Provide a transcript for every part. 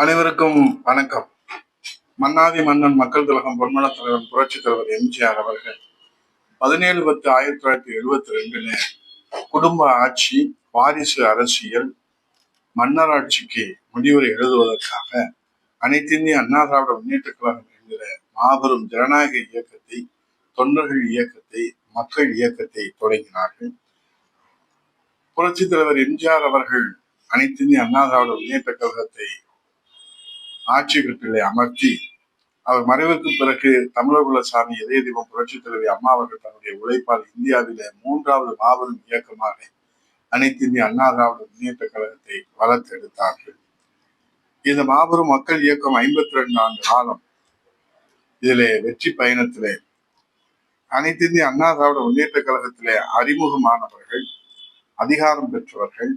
அனைவருக்கும் வணக்கம். மன்னாதி மன்னன் மக்கள் கழகம் பொன்மன தலைவர் புரட்சித் தலைவர் எம்ஜிஆர் அவர்கள் பதினேழு பத்து ஆயிரத்தி தொள்ளாயிரத்தி எழுபத்தி ரெண்டுல குடும்ப ஆட்சி வாரிசு அரசியல் மன்னராட்சிக்கு முடிவுரை எழுதுவதற்காக அனைத்திந்திய அண்ணா திராவிட முன்னேற்ற கழகம் என்கிற மாபெரும் ஜனநாயக இயக்கத்தை தொண்டர்கள் இயக்கத்தை மக்கள் இயக்கத்தை தொடங்கினார்கள். புரட்சித் தலைவர் எம்ஜிஆர் அவர்கள் அனைத்திந்திய அண்ணா திராவிட முன்னேற்ற கழகத்தை ஆட்சி கட்டிலை அமர்த்தி அவர் மறைவுக்கு பிறகு தமிழர் சாமி இதய தீபம் புரட்சி தலைவி அம்மா அவர்கள் தன்னுடைய உழைப்பால் இந்தியாவிலே மூன்றாவது மாபெரும் இயக்கமாக அனைத்து இந்திய அண்ணா திராவிட முன்னேற்ற கழகத்தை வளர்த்தெடுத்தார்கள் இந்த மாபெரும் மக்கள் இயக்கம் ஐம்பத்தி ரெண்டு ஆண்டு காலம். இதிலே வெற்றி பயணத்திலே அனைத்து இந்திய அண்ணா திராவிட முன்னேற்ற கழகத்திலே அறிமுகமானவர்கள் அதிகாரம் பெற்றவர்கள்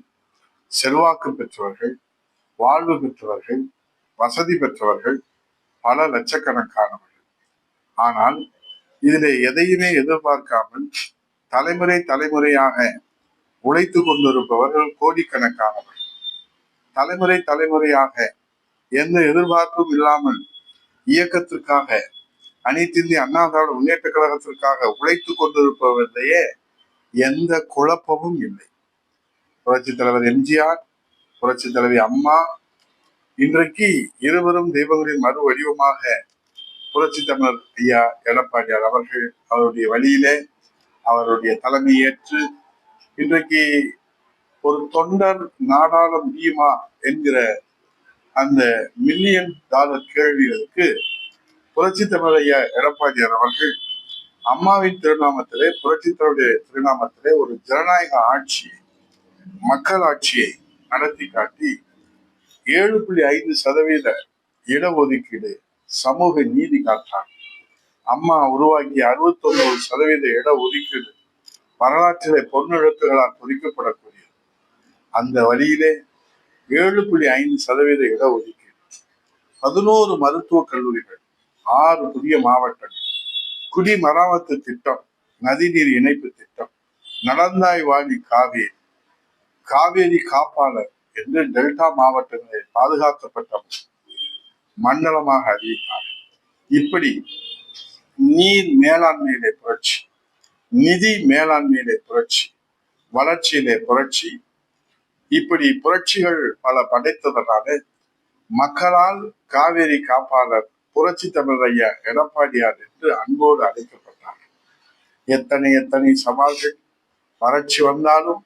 செல்வாக்கு பெற்றவர்கள் வாழ்வு பெற்றவர்கள் வசதி பெற்றவர்கள் பல லட்சக்கணக்கானவர்கள். ஆனால் இதிலே எதையுமே எதிர்பார்க்காமல் தலைமுறை தலைமுறையாக உழைத்து கொண்டிருப்பவர்கள் கோடிக்கணக்கானவர்கள். தலைமுறை தலைமுறையாக எந்த எதிர்பார்ப்பும் இல்லாமல் இயக்கத்திற்காக அனைத்து இந்திய அண்ணா திராவிட முன்னேற்ற கழகத்திற்காக உழைத்து கொண்டிருப்பவர்களையே எந்த குழப்பமும் இல்லை. புரட்சி தலைவர் எம்ஜிஆர் புரட்சி தலைவி அம்மா இன்றைக்கு இருவரும் தெய்வங்களின் மறு வடிவமாக புரட்சி தமிழர் ஐயா எடப்பாடியார் அவர்கள் அவருடைய வழியிலே அவருடைய தலைமை ஏற்று இன்றைக்கு ஒரு தொண்டர் நாடாள முடியுமா என்கிற அந்த மில்லியன் டாலர் கேள்விகளுக்கு புரட்சி தமிழர் ஐயா எடப்பாடியார் அவர்கள் அம்மாவின் திருநாமத்திலே புரட்சி தமிழுடைய திருநாமத்திலே ஒரு ஜனநாயக ஆட்சியை மக்கள் ஆட்சியை நடத்தி காட்டி ஏழு புள்ளி ஐந்து சதவீத இடஒதுக்கீடு சமூக நீதி காட்டாங்க அம்மா உருவாக்கிய அறுபத்தி ஒன்பது சதவீத இட ஒதுக்கீடு வரலாற்றிலே பொன்னெழுத்துகளால் குறிக்கப்படக்கூடியது அந்த வழியிலே ஏழு புள்ளி ஐந்து சதவீத இடஒதுக்கீடு. பதினோரு மருத்துவக் கல்லூரிகள் ஆறு புதிய மாவட்டங்கள் குடிமராமத்து திட்டம் நதிநீர் இணைப்பு திட்டம் நடந்தாய் வாழி காவேரி காவேரி காப்பாளர் என்று டெல்டா மாவட்டங்களில் பாதுகாக்கப்பட்ட மண்டலமாக அறிவித்தார். இப்படி நீர் மேலாண்மையிலே புரட்சி நிதி மேலாண்மையிலே புரட்சி வளர்ச்சியிலே புரட்சி இப்படி புரட்சிகள் பல படைத்ததனால மக்களால் காவேரி காப்பாளர் புரட்சி தமிழைய எடப்பாடியார் என்று அன்போடு அழைக்கப்பட்டார். எத்தனை எத்தனை சவால்கள் வறட்சி வந்தாலும்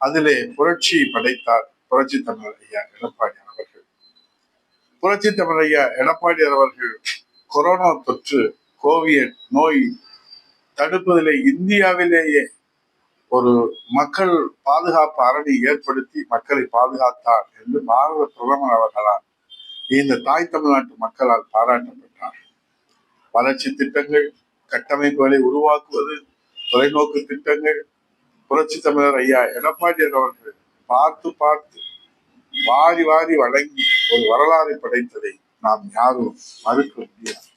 அதிலே புரட்சி படைத்தார். புரட்சி தமிழர் ஐயா எடப்பாடி அவர்கள்? புரட்சி தமிழர் ஐயா எடப்பாடி அவர்கள் கொரோனா தொற்று கோவிட் நோய் தடுப்பதிலே இந்தியாவிலேயே ஒரு மக்கள் பாதுகாப்பு அரணி ஏற்படுத்தி மக்களை பாதுகாத்தார் என்று பாரத பிரதமர் அவர்களால் இந்த தாய் தமிழ்நாட்டு மக்களால் பாராட்டப்பட்டார். வளர்ச்சி திட்டங்கள் கட்டமைப்புகளை உருவாக்குவது தொலைநோக்கு திட்டங்கள் புரட்சி தமிழர் ஐயா எடப்பாடி அவர்கள் பார்த்து பார்த்து வாரி வாரி வழங்கி ஒரு வரலாறை படைத்ததை நாம் யாரும் மறுக்க முடியாது.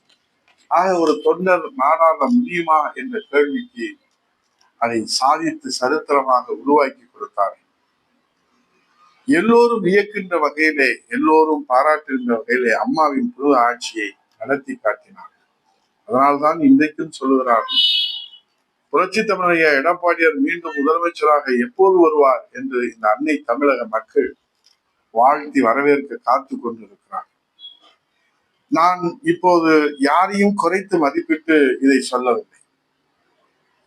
ஆக ஒரு தொண்டர் நாடாள முடியுமா என்ற கேள்விக்கு அதை சாதித்து சரித்திரமாக உருவாக்கி கொடுத்தார். எல்லோரும் வியக்கின்ற வகையிலே எல்லோரும் பாராட்டுகின்ற வகையிலே அம்மாவின் புது ஆட்சியை நடத்தி காட்டினார். அதனால்தான் இன்றைக்கும் சொல்லுகிறார்கள் புரட்சி தமிழைய எடப்பாடியார் மீண்டும் முதலமைச்சராக எப்போது வருவார் என்று இந்த அன்னை தமிழக மக்கள் வாழ்த்தி வரவேற்க காத்து கொண்டிருக்கிறார் நான் இப்போது யாரையும் குறைத்து மதிப்பிட்டு இதை சொல்லவில்லை.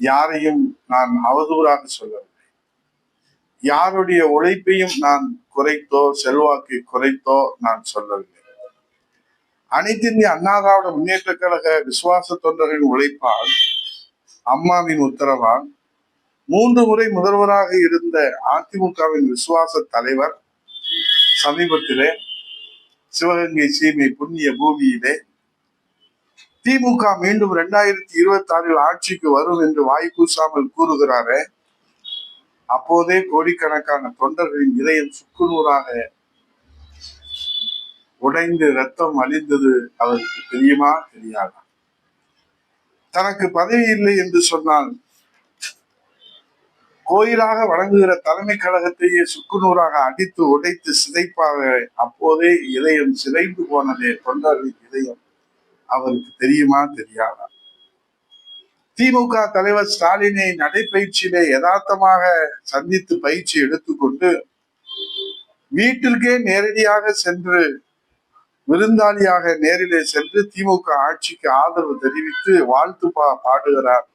யாரையும் நான் அவதூறாக சொல்லவில்லை. யாருடைய உழைப்பையும் நான் குறைத்தோ செல்வாக்கை குறைத்தோ நான் சொல்லவில்லை. அனைத்து இந்திய அண்ணா திராவிட முன்னேற்ற கழக விசுவாச தொண்டர்களின் உழைப்பால் அம்மாவின் உத்தரவால் மூன்று முறை முதல்வராக இருந்த அதிமுகவின் விசுவாச தலைவர் சமீபத்திலே சிவகங்கை சீமை புண்ணிய பூமியிலே திமுக மீண்டும் இரண்டாயிரத்தி இருபத்தி ஆறில் ஆட்சிக்கு வரும் என்று வாய் கூசாமல் கூறுகிறாரே அப்போதே கோடிக்கணக்கான தொண்டர்களின் இதயம் சுக்குநூறாக உடைந்து ரத்தம் அழிந்தது அவருக்கு தெரியுமா? தெரியாதா? தனக்கு பதவி இல்லை என்று சொன்னால் கோயிலாக வழங்குகிற தலைமை கழகத்தையே சுக்குநூறாக அடித்து உடைத்து சிதைப்பாக அப்போதே இதயம் சிதைந்து போனதே தொண்டர்களின் இதயம். அவருக்கு தெரியுமா தெரியாதா? திமுக தலைவர் ஸ்டாலினை நடைபயிற்சியிலே யதார்த்தமாக சந்தித்து பயிற்சி எடுத்துக்கொண்டு வீட்டிற்கே நேரடியாக சென்று விருந்தாளியாக நேரிலே சென்று திமுக ஆட்சிக்கு ஆதரவு தெரிவித்து வாழ்த்து பா பாடுகிறார்.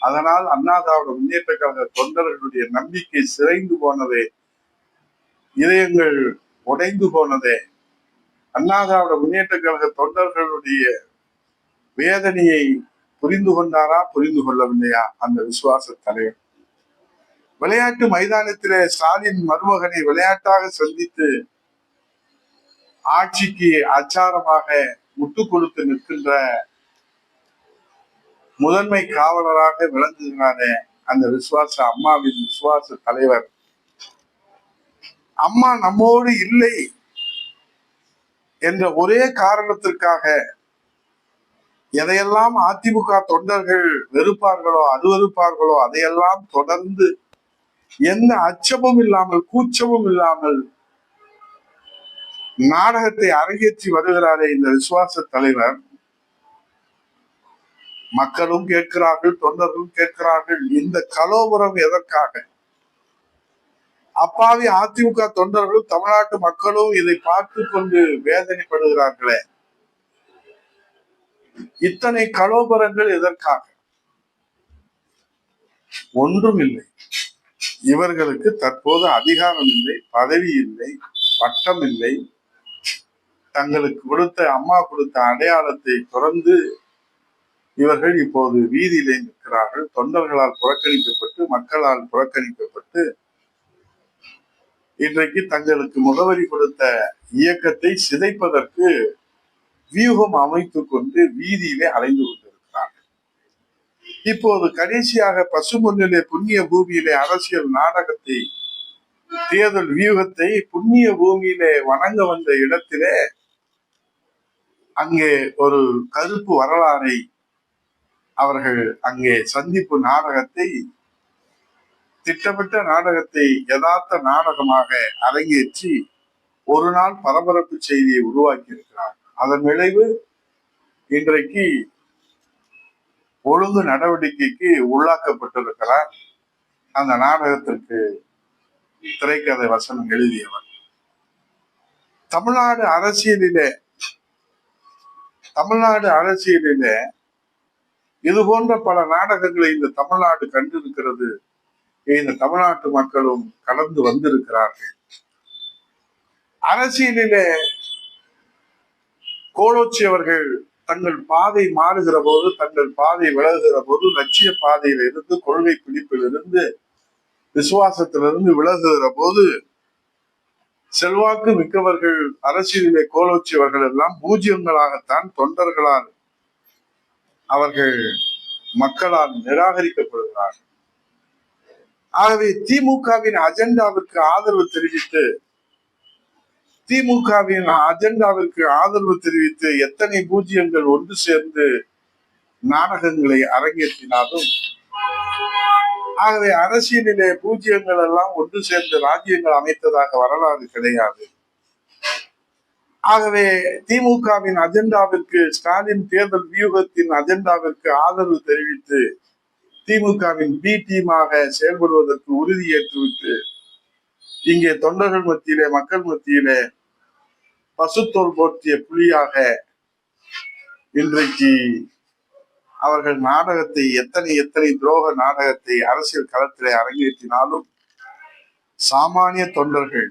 அதனால் அண்ணாதாவோட முன்னேற்ற கழக தொண்டர்களுடைய நம்பிக்கை சிறைந்து போனதே இதயங்கள் உடைந்து போனதே அண்ணாதாவோட முன்னேற்ற கழக தொண்டர்களுடைய வேதனையை புரிந்து கொண்டாரா புரிந்து கொள்ளவில்லையா? அந்த விசுவாச தலைவர். விளையாட்டு மைதானத்திலே ஸ்டாலின் மருமகனை விளையாட்டாக சந்தித்து ஆட்சிக்கு அச்சாரமாக முட்டு கொடுத்து நிற்கின்ற முதன்மை காவலராக விளங்குகிறாரே அந்த விசுவாச அம்மாவின் விசுவாச தலைவர். அம்மா நம்மோடு இல்லை என்ற ஒரே காரணத்திற்காக எதையெல்லாம் அதிமுக தொண்டர்கள் வெறுப்பார்களோ அருவறுப்பார்களோ அதையெல்லாம் தொடர்ந்து எந்த அச்சமும் இல்லாமல் கூச்சமும் இல்லாமல் நாடகத்தை அரங்கேற்றி வருகிறாரே இந்த விசுவாச தலைவர். மக்களும் கேட்கிறார்கள் தொண்டர்களும் கேட்கிறார்கள் இந்த கலோபுரம் எதற்காக? அப்பாவி அதிமுக தொண்டர்களும் தமிழ்நாட்டு மக்களும் இதை பார்த்து கொண்டு வேதனைப்படுகிறார்களே. இத்தனை கலோபரங்கள் எதற்காக? ஒன்றும் இல்லை. இவர்களுக்கு தற்போது அதிகாரம் இல்லை பதவி இல்லை பட்டம் இல்லை தங்களுக்கு கொடுத்த அம்மா கொடுத்த அடையாளத்தை தொடர்ந்து இவர்கள் இப்போது வீதியிலே நிற்கிறார்கள். தொண்டர்களால் புறக்கணிக்கப்பட்டு மக்களால் புறக்கணிக்கப்பட்டு இன்றைக்கு தங்களுக்கு முகவரி கொடுத்த இயக்கத்தை சிதைப்பதற்கு வியூகம் அமைத்துக் கொண்டு வீதியிலே அலைந்து கொண்டிருக்கிறார்கள். இப்போது கடைசியாக பசுமொன்னிலே புண்ணிய பூமியிலே அரசியல் நாடகத்தை தேர்தல் வியூகத்தை புண்ணிய பூமியிலே வணங்க வந்த இடத்திலே அங்கே ஒரு கருப்பு வரலாறை அவர்கள் அங்கே சந்திப்பு நாடகத்தை திட்டமிட்ட நாடகத்தை யதார்த்த நாடகமாக அரங்கேற்றி ஒரு நாள் பரபரப்பு செய்தியை உருவாக்கி இருக்கிறார் அதன் விளைவு இன்றைக்கு ஒழுங்கு நடவடிக்கைக்கு உள்ளாக்கப்பட்டிருக்கிறார். அந்த நாடகத்திற்கு திரைக்கதை வசனம் எழுதியவர். தமிழ்நாடு அரசியலிலே தமிழ்நாடு அரசியலிலே இது போன்ற பல நாடகங்களை இந்த தமிழ்நாடு கண்டிருக்கிறது. இந்த தமிழ்நாட்டு மக்களும் கடந்து வந்திருக்கிறார்கள். அரசியலிலே கோலோச்சி அவர்கள் தங்கள் பாதை மாறுகிற போது தங்கள் பாதை விலகுகிற போது லட்சிய பாதையில் இருந்து கொள்கை பிடிப்பிலிருந்து விசுவாசத்திலிருந்து விலகுகிற போது செல்வாக்கு மிக்கவர்கள் அரசியலிலே கோலோச்சியவர்கள் எல்லாம் பூஜ்யங்களாகத்தான் தொண்டர்களால் அவர்கள் மக்களால் நிராகரிக்கப்படுகிறார்கள். ஆகவே திமுகவின் அஜெண்டாவிற்கு ஆதரவு தெரிவித்து திமுகவின் அஜெண்டாவிற்கு ஆதரவு தெரிவித்து எத்தனை பூஜ்யங்கள் ஒன்று சேர்ந்து நாடகங்களை அரங்கேற்றினாலும் ஆகவே அரசியலிலே பூஜ்யங்கள் எல்லாம் ஒன்று சேர்ந்து ராஜ்யங்கள் அமைத்ததாக வரலாறு கிடையாது. ஆகவே திமுகவின் அஜெண்டாவிற்கு ஸ்டாலின் தேர்தல் வியூகத்தின் அஜெண்டாவிற்கு ஆதரவு தெரிவித்து திமுகவின் பி டீமாக செயல்படுவதற்கு உறுதியேற்றுவிட்டு இங்கே தொண்டர்கள் மத்தியிலே மக்கள் மத்தியிலே பசுத்தோல் போற்றிய புலியாக இன்றைக்கு அவர்கள் நாடகத்தை எத்தனை எத்தனை துரோக நாடகத்தை அரசியல் களத்திலே அரங்கேற்றினாலும் சாமானிய தொண்டர்கள்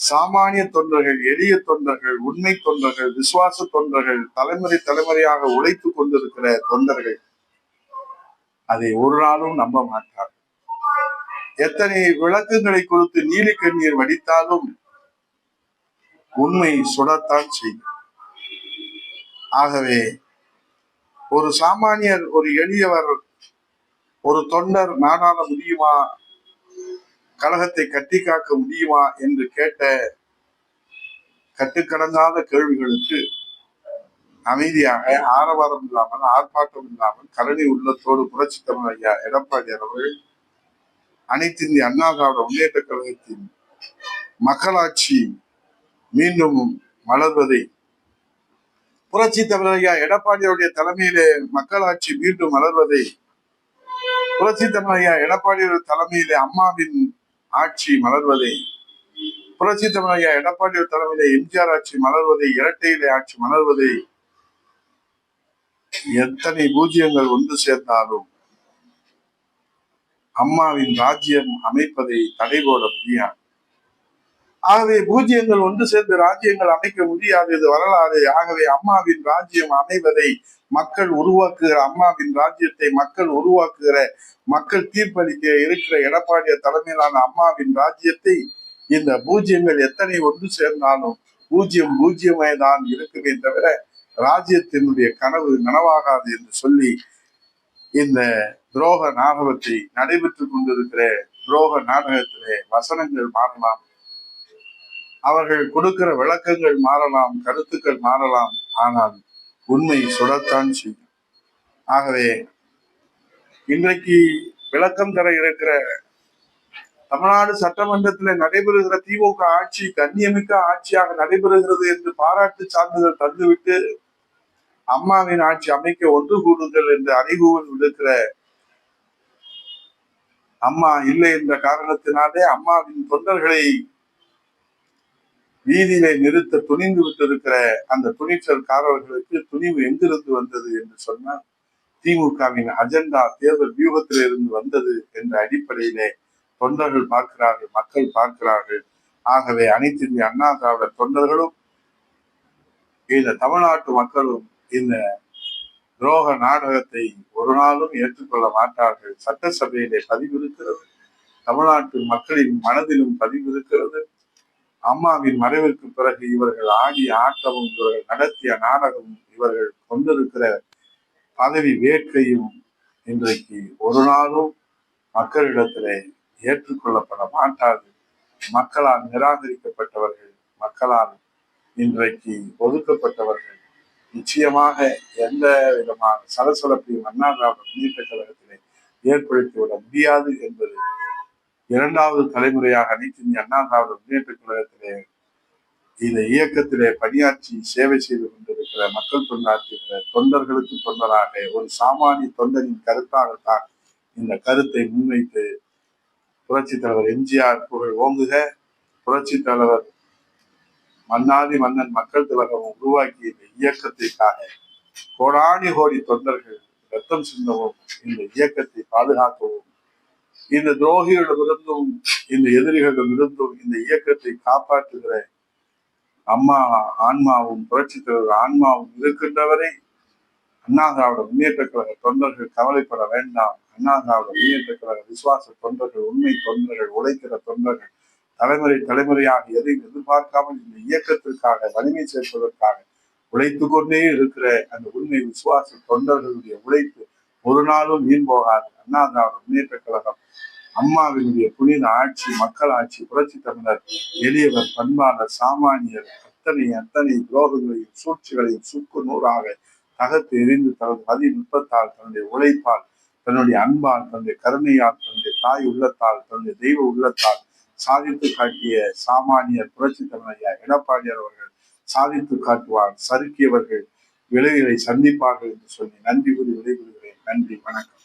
சாமானிய தொண்டர்கள் எளிய தொண்டர்கள் உண்மை தொண்டர்கள் விசுவாச தொண்டர்கள் தலைமுறை தலைமுறையாக உழைத்துக் கொண்டிருக்கிற தொண்டர்கள் அதை ஒரு நாளும் நம்ப மாட்டார் எத்தனை விளக்குகளை கொடுத்து நீலி கண்ணீர் வடித்தாலும் உண்மை சுடத்தான் செய்யும். ஆகவே ஒரு சாமானியர் ஒரு எளியவர் ஒரு தொண்டர் நாடாள முடியுமா? கழகத்தை கட்டி காக்க முடியுமா? என்று கேட்ட கட்டுக்கடங்காத கேள்விகளுக்கு அமைதியாக ஆரவாரம் இல்லாமல் ஆர்ப்பாட்டம் இல்லாமல் கரணி உள்ளத்தோடு புரட்சி தமிழ் ஐயா எடப்பாடியார் அவர்கள் அனைத்து இந்திய அண்ணா திராவிட முன்னேற்ற கழகத்தின் மக்களாட்சி மீண்டும் மலர்வதை புரட்சி தமிழ் ஐயா எடப்பாடியுடைய தலைமையிலே மக்களாட்சி மீண்டும் மலர்வதை புரட்சி தமிழ் ஐயா எடப்பாடியுடைய தலைமையிலே அம்மாவின் ஆட்சி மலர்வதை புரட்சி தமிழ் ஐயா எடப்பாடியுடைய தலைமையிலே எம்ஜிஆர் ஆட்சி மலர்வதை இரட்டையிலே ஆட்சி மலர்வதை எத்தனை பூஜ்ஜியங்கள் ஒன்று சேர்ந்தாலும் அம்மாவின் ராஜ்யம் அமைப்பதை தடை போட முடியாது. ஆகவே பூஜ்யங்கள் ஒன்று சேர்ந்து ராஜ்யங்கள் அமைக்க முடியாது இது வரலாறு. ஆகவே அம்மாவின் ராஜ்யம் அமைவதை மக்கள் உருவாக்குகிற அம்மாவின் ராஜ்யத்தை மக்கள் உருவாக்குகிற மக்கள் தீர்ப்பளிக்க இருக்கிற எடப்பாடிய தலைமையிலான அம்மாவின் ராஜ்யத்தை இந்த பூஜ்யங்கள் எத்தனை ஒன்று சேர்ந்தாலும் பூஜ்யம் பூஜ்யமே தான் இருக்குமே தவிர ராஜ்யத்தினுடைய கனவு நனவாகாது என்று சொல்லி இந்த துரோக நாடகத்தை நடைபெற்றுக் கொண்டிருக்கிற துரோக நாடகத்திலே வசனங்கள் மாறலாம். அவர்கள் கொடுக்கிற விளக்கங்கள் மாறலாம் கருத்துக்கள் மாறலாம். ஆனால் உண்மை சுடத்தான் செய்யும். ஆகவே இன்றைக்கு விளக்கம் தர இருக்கிற தமிழ்நாடு சட்டமன்றத்தில் நடைபெறுகிற திமுக ஆட்சி கண்ணியமிக்க ஆட்சியாக நடைபெறுகிறது என்று பாராட்டு சான்றிதழ் தந்துவிட்டு அம்மாவின் ஆட்சி அமைக்க ஒன்று கூடுங்கள் என்று அறிவுகள் விடுக்கிற அம்மா இல்லை என்ற காரணத்தினாலே அம்மாவின் தொண்டர்களை வீதியிலே நிறுத்த துணிந்து விட்டிருக்கிற அந்த துணிச்சல்காரர்களுக்கு துணிவு எங்கிருந்து வந்தது என்று சொன்னால் திமுகவின் அஜெண்டா தேர்தல் வியூகத்தில் இருந்து வந்தது என்ற அடிப்படையிலே தொண்டர்கள் பார்க்கிறார்கள் மக்கள் பார்க்கிறார்கள். ஆகவே அனைத்து இந்திய அண்ணா திராவிட தொண்டர்களும் இந்த தமிழ்நாட்டு மக்களும் இந்த துரோக நாடகத்தை ஒரு நாளும் ஏற்றுக்கொள்ள மாட்டார்கள். சட்டசபையிலே பதிவிருக்கிறது தமிழ்நாட்டு மக்களின் மனதிலும் பதிவிருக்கிறது அம்மாவின் மறைவிற்கு பிறகு இவர்கள் ஆடிய ஆட்டமும் இவர்கள் நடத்திய நாடகமும் இவர்கள் கொண்டிருக்கிற பதவி வேட்கையும் இன்றைக்கு ஒரு நாளும் மக்களிடத்திலே ஏற்றுக்கொள்ளப்பட மாட்டாது. மக்களால் நிராகரிக்கப்பட்டவர்கள் மக்களால் இன்றைக்கு ஒதுக்கப்பட்டவர்கள். நிச்சயமாக எந்த விதமான சலசலப்பையும் அண்ணா திராவிட முன்னேற்ற கழகத்திலே ஏற்படுத்திவிட முடியாது என்பது இரண்டாவது தலைமுறையாக அனைத்து அண்ணா திராவிட முன்னேற்ற கழகத்திலே இந்த இயக்கத்திலே பணியாற்றி சேவை செய்து கொண்டிருக்கிற மக்கள் தொண்டாற்றுகிற தொண்டர்களுக்கு தொண்டராக ஒரு சாமானிய தொண்டரின் கருத்தாகத்தான் இந்த கருத்தை முன்வைத்து புரட்சி தலைவர் எம்ஜிஆர் புகழ் ஓங்குக. புரட்சி தலைவர் மன்னாதி மன்னன் மக்கள் திலகம் உருவாக்கிய இந்த இயக்கத்திற்காக கோடானி கோடி தொண்டர்கள் ரத்தம் சிந்தவும் இந்த இயக்கத்தை பாதுகாக்கவும் இந்த துரோகிகளிடமிருந்தும் இந்த எதிரிகளிடமிருந்தும் இந்த இயக்கத்தை காப்பாற்றுகிற அம்மா ஆன்மாவும் புரட்சி தலைவர் ஆன்மாவும் இருக்கின்றவரை அண்ணா திராவிட முன்னேற்ற கழக தொண்டர்கள் கவலைப்பட வேண்டாம். அண்ணா திராவிட முன்னேற்ற கழக விசுவாச தொண்டர்கள் உண்மை தொண்டர்கள் உழைக்கிற தொண்டர்கள் தலைமுறை தலைமுறையாக எதையும் எதிர்பார்க்காமல் இந்த இயக்கத்திற்காக வலிமை சேர்ப்பதற்காக உழைத்து கொண்டே இருக்கிற அந்த உண்மை விசுவாச தொண்டர்களுடைய உழைப்பு ஒரு நாளும் வீண் போகாது. அண்ணா திராவிட முன்னேற்ற கழகம் அம்மாவினுடைய புனித ஆட்சி மக்கள் ஆட்சி புரட்சி தமிழர் எளியவர் பண்பாளர் சாமானியர் அத்தனை அத்தனை துரோகங்களையும் சூழ்ச்சிகளையும் சுக்கு நூறாக தகர்த்து எரிந்து தனது மதி நுட்பத்தால் தன்னுடைய உழைப்பால் தன்னுடைய அன்பால் தன்னுடைய கருணையால் தன்னுடைய தாய் உள்ளத்தால் தன்னுடைய தெய்வ உள்ளத்தால் சாதித்து காட்டிய சாமானியர் புரட்சி தமிழையா எடப்பாடியார் அவர்கள் சாதித்து காட்டுவார் சறுக்கியவர்கள் விளைவுகளை சந்திப்பார்கள் என்று சொல்லி நன்றி கூறி விடைபெறுகிறேன் நன்றி வணக்கம்